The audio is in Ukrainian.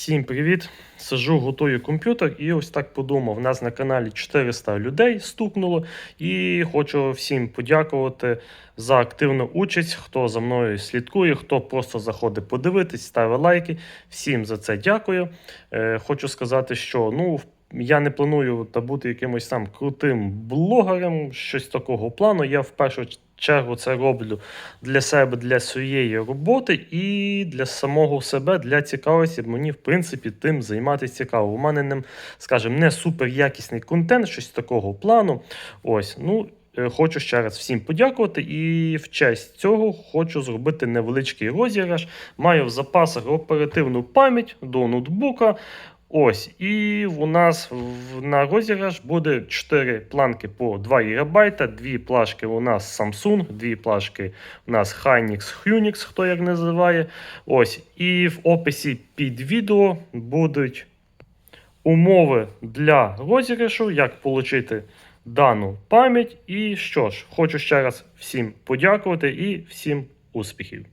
Всім привіт! Сижу, готую комп'ютер і ось так подумав. У нас на каналі 400 людей стукнуло, і хочу всім подякувати за активну участь, хто за мною слідкує, хто просто заходить подивитись, ставить лайки. Всім за це дякую. Е, хочу сказати, що ну. Я не планую та бути якимось там крутим блогером, щось такого плану. Я в першу чергу це роблю для себе, для своєї роботи і для самого себе, для цікавості. Мені, в принципі, тим займатися цікаво. У мене, не, скажімо, не супер якісний контент, щось такого плану. Ось, ну. е, Хочу ще раз всім подякувати, і в честь цього хочу зробити невеличкий розіграш. Маю в запасах оперативну пам'ять до ноутбука. Ось, і у нас на розіграш буде 4 планки по 2 ГБ, дві плашки у нас Samsung, дві плашки у нас Hynix Hunix, хто як називає. Ось, і в описі під відео будуть умови для розіграшу, як отримати дану пам'ять. І що ж, хочу ще раз всім подякувати і всім успіхів.